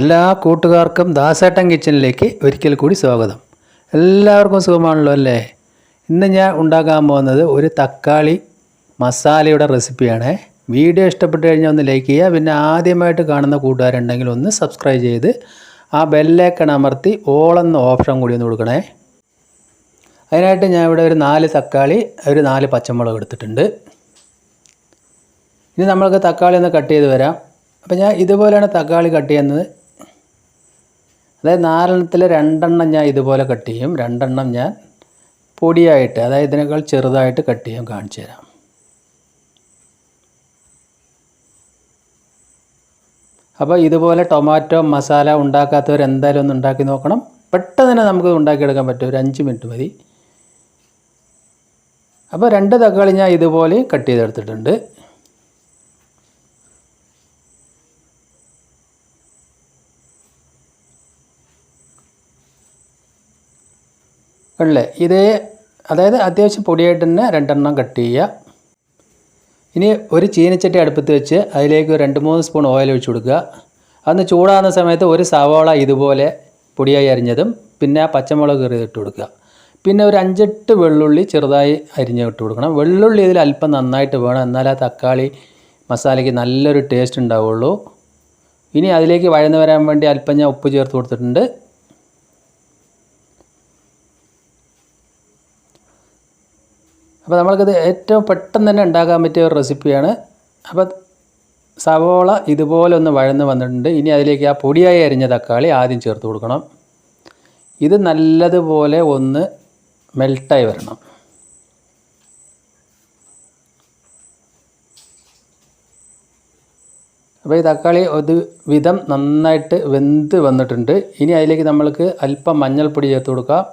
എല്ലാ കൂട്ടുകാർക്കും ദാസേട്ടൻ കിച്ചണിലേക്ക് ഒരിക്കൽ കൂടി സ്വാഗതം. എല്ലാവർക്കും സുഖമാണല്ലോ അല്ലേ? ഇന്ന് ഞാൻ ഉണ്ടാക്കാൻ പോകുന്നത് ഒരു തക്കാളി മസാലയുടെ റെസിപ്പിയാണ്. വീഡിയോ ഇഷ്ടപ്പെട്ട് കഴിഞ്ഞാൽ ഒന്ന് ലൈക്ക് ചെയ്യുക. പിന്നെ ആദ്യമായിട്ട് കാണുന്ന കൂട്ടുകാരുണ്ടെങ്കിൽ ഒന്ന് സബ്സ്ക്രൈബ് ചെയ്ത് ആ ബെല്ലേക്കൺ അമർത്തി ഓളെന്ന ഓപ്ഷൻ കൂടി ഒന്ന് കൊടുക്കണേ. അതിനായിട്ട് ഞാൻ ഇവിടെ ഒരു നാല് തക്കാളി ഒരു നാല് പച്ചമുളക് എടുത്തിട്ടുണ്ട്. ഇനി നമ്മൾക്ക് തക്കാളി ഒന്ന് കട്ട് ചെയ്ത് വരാം. അപ്പോൾ ഞാൻ ഇതുപോലെയാണ് തക്കാളി കട്ട് ചെയ്യുന്നത്. അതായത് നാലെണ്ണത്തിൽ രണ്ടെണ്ണം ഞാൻ ഇതുപോലെ കട്ട് ചെയ്യും. രണ്ടെണ്ണം ഞാൻ പൊടിയായിട്ട് അതായത് ഇതിനേക്കാൾ ചെറുതായിട്ട് കട്ട് ചെയ്യാൻ കാണിച്ചു തരാം. അപ്പോൾ ഇതുപോലെ ടൊമാറ്റോ മസാല ഉണ്ടാക്കാത്തവർ എന്തായാലും ഒന്ന് ഉണ്ടാക്കി നോക്കണം. പെട്ടെന്ന് തന്നെ നമുക്ക് ഉണ്ടാക്കിയെടുക്കാൻ പറ്റും. ഒരു അഞ്ച് മിനിറ്റ് മതി. അപ്പോൾ രണ്ട് തക്കാളി ഞാൻ ഇതുപോലെ കട്ട് ചെയ്തെടുത്തിട്ടുണ്ട്. ഉള്ളേ ഇതേ അതായത് അത്യാവശ്യം പൊടിയായിട്ട് തന്നെ രണ്ടെണ്ണം കട്ട് ചെയ്യുക. ഇനി ഒരു ചീനച്ചട്ടി അടുപ്പത്ത് വെച്ച് അതിലേക്ക് രണ്ട് മൂന്ന് സ്പൂൺ ഓയിൽ ഒഴിച്ച് കൊടുക്കുക. അന്ന് ചൂടാകുന്ന സമയത്ത് ഒരു സവാള ഇതുപോലെ പൊടിയായി അരിഞ്ഞതും പിന്നെ പച്ചമുളക് കയറി ഇട്ട് കൊടുക്കുക. പിന്നെ ഒരു അഞ്ചെട്ട് വെള്ളുള്ളി ചെറുതായി അരിഞ്ഞ് ഇട്ട് കൊടുക്കണം. വെള്ളുള്ളി ഇതിൽ അല്പം നന്നായിട്ട് വേണം. എന്നാലേ തക്കാളി മസാലയ്ക്ക് നല്ലൊരു ടേസ്റ്റ് ഉണ്ടാവുള്ളൂ. ഇനി അതിലേക്ക് വഴന്ന് വരാൻ വേണ്ടി അല്പം ഞാൻ ഉപ്പ് ചേർത്ത് കൊടുത്തിട്ടുണ്ട്. അപ്പോൾ നമ്മൾക്കിത് ഏറ്റവും പെട്ടെന്ന് തന്നെ ഉണ്ടാക്കാൻ പറ്റിയ ഒരു റെസിപ്പിയാണ്. അപ്പോൾ സവോള ഇതുപോലെ ഒന്ന് വഴന്ന് വന്നിട്ടുണ്ട്. ഇനി അതിലേക്ക് ആ പൊടിയായി അരിഞ്ഞ തക്കാളി ആദ്യം ചേർത്ത് കൊടുക്കണം. ഇത് നല്ലതുപോലെ ഒന്ന് മെൽട്ടായി വരണം. അപ്പോൾ ഈ തക്കാളി ഒരു വിധം നന്നായിട്ട് വെന്ത് വന്നിട്ടുണ്ട്. ഇനി അതിലേക്ക് നമ്മൾക്ക് അല്പം മഞ്ഞൾപ്പൊടി ചേർത്ത് കൊടുക്കാം.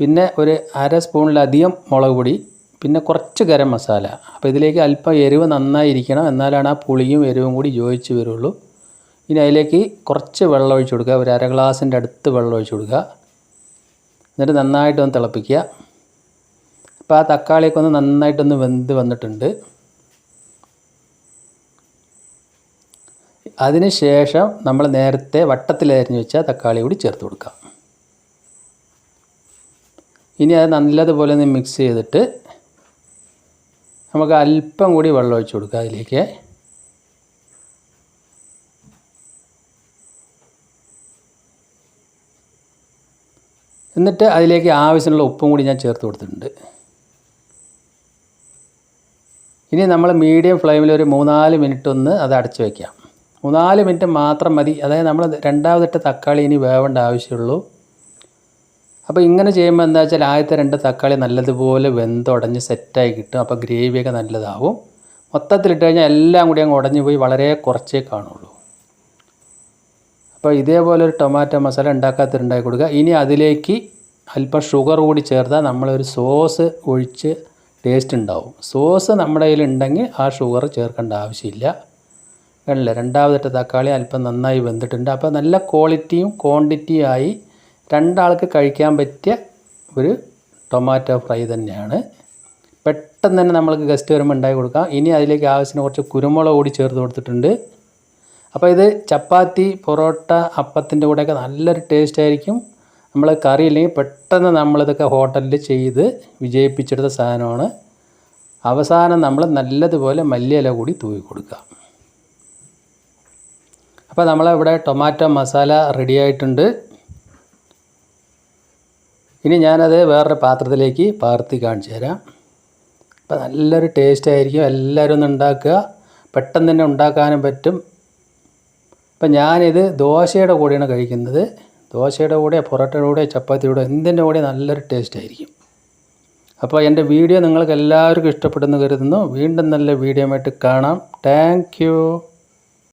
പിന്നെ ഒരു അര സ്പൂണിലധികം മുളക് പൊടി. പിന്നെ കുറച്ച് ഗരം മസാല. അപ്പോൾ ഇതിലേക്ക് അല്പം എരിവ് നന്നായിരിക്കണം. എന്നാലാണ് ആ പുളിയും എരിവും കൂടി യോജിച്ച് വരുള്ളൂ. ഇനി അതിലേക്ക് കുറച്ച് വെള്ളം ഒഴിച്ച് കൊടുക്കുക. ഒരു അര ഗ്ലാസിന്റെ അടുത്ത് വെള്ളം ഒഴിച്ച് കൊടുക്കുക. എന്നിട്ട് നന്നായിട്ടൊന്ന് തിളപ്പിക്കുക. അപ്പോൾ ആ തക്കാളിയൊക്കെ ഒന്ന് നന്നായിട്ടൊന്ന് വെന്ത് വന്നിട്ടുണ്ട്. അതിന് ശേഷം നമ്മൾ നേരത്തെ വട്ടത്തിലരിഞ്ഞ് വെച്ച തക്കാളി കൂടി ചേർത്ത് കൊടുക്കാം ഇനി അത് നല്ലതുപോലെ ഒന്ന് മിക്സ് ചെയ്തിട്ട് നമുക്ക് അല്പം കൂടി വെള്ളം ഒഴിച്ച് കൊടുക്കുക അതിലേക്ക്. എന്നിട്ട് അതിലേക്ക് ആവശ്യമുള്ള ഉപ്പും കൂടി ഞാൻ ചേർത്ത് കൊടുത്തിട്ടുണ്ട്. ഇനി നമ്മൾ മീഡിയം ഫ്ലെയിമിൽ ഒരു മൂന്നാൽ മിനിറ്റ് ഒന്ന് അത് അടച്ച് വയ്ക്കാം മൂന്നാൽ മിനിറ്റ് മാത്രം മതി. അതായത് നമ്മൾ രണ്ടാമതിട്ട് തക്കാളി ഇനി വേവേണ്ട ആവശ്യമുള്ളൂ. അപ്പോൾ ഇങ്ങനെ ചെയ്യുമ്പോൾ എന്താ വെച്ചാൽ ആദ്യത്തെ രണ്ട് തക്കാളി നല്ലതുപോലെ വെന്തുടഞ്ഞ് സെറ്റായി കിട്ടും. അപ്പോൾ ഗ്രേവിയൊക്കെ നല്ലതാവും. മൊത്തത്തിലിട്ട് കഴിഞ്ഞാൽ എല്ലാം കൂടി അങ്ങ് ഉടഞ്ഞു പോയി വളരെ കുറച്ചേ കാണുള്ളൂ. അപ്പോൾ ഇതേപോലെ ഒരു ടൊമാറ്റോ മസാല ഉണ്ടാക്കാത്തിട്ടുണ്ടാക്കി കൊടുക്കുക. ഇനി അതിലേക്ക് അല്പം ഷുഗർ കൂടി ചേർത്താൽ നമ്മളൊരു സോസ് ഒഴിച്ച് ടേസ്റ്റ് ഉണ്ടാവും. സോസ് നമ്മുടെ കയ്യിൽ ഉണ്ടെങ്കിൽ ആ ഷുഗർ ചേർക്കേണ്ട ആവശ്യമില്ല. കണ്ടില്ല? രണ്ടാമതിട്ട് തക്കാളി അല്പം നന്നായി വെന്തിട്ടുണ്ട്. അപ്പോൾ നല്ല ക്വാളിറ്റിയും ക്വാണ്ടിറ്റിയും ആയി രണ്ടാൾക്ക് കഴിക്കാൻ പറ്റിയ ഒരു ടൊമാറ്റോ ഫ്രൈ തന്നെയാണ്. പെട്ടെന്ന് തന്നെ നമ്മൾക്ക് ഗസ്റ്റ് വരുമ്പോൾ ഉണ്ടാക്കി കൊടുക്കാം. ഇനി അതിലേക്ക് ആവശ്യത്തിന് കുറച്ച് കുരുമുളക് കൂടി ചേർത്ത് കൊടുത്തിട്ടുണ്ട്. അപ്പോൾ ഇത് ചപ്പാത്തി പൊറോട്ട അപ്പത്തിന്റെ കൂടെയൊക്കെ നല്ലൊരു ടേസ്റ്റ് ആയിരിക്കും. നമ്മൾ കറി ഇല്ലെങ്കിൽ പെട്ടെന്ന് നമ്മളിതൊക്കെ ഹോട്ടലിൽ ചെയ്ത് വിജയിപ്പിച്ചെടുത്ത സാധനമാണ്. അവസാനം നമ്മൾ നല്ലതുപോലെ മല്ലിയില കൂടി തൂവി കൊടുക്കുക. അപ്പോൾ നമ്മളിവിടെ ടൊമാറ്റോ മസാല റെഡി ആയിട്ടുണ്ട്. ഇനി ഞാനത് വേറൊരു പാത്രത്തിലേക്ക് പകർത്തി കാണിച്ചു തരാം. അപ്പോൾ നല്ലൊരു ടേസ്റ്റ് ആയിരിക്കും. എല്ലാവരും ഒന്ന് ഉണ്ടാക്കുക. പെട്ടെന്ന് തന്നെ ഉണ്ടാക്കാനും പറ്റും. അപ്പം ഞാനിത് ദോശയുടെ കൂടെയാണ് കഴിക്കുന്നത്. ദോശയുടെ കൂടെ പൊറോട്ടയുടെ കൂടെ ചപ്പാത്തിയുടെ കൂടെ എന്തിന്റെ കൂടെ നല്ലൊരു ടേസ്റ്റ് ആയിരിക്കും. അപ്പോൾ എന്റെ വീഡിയോ നിങ്ങൾക്ക് എല്ലാവർക്കും ഇഷ്ടപ്പെടുന്നു കരുതുന്നു. വീണ്ടും നല്ല വീഡിയോ ആയിട്ട് കാണാം. താങ്ക്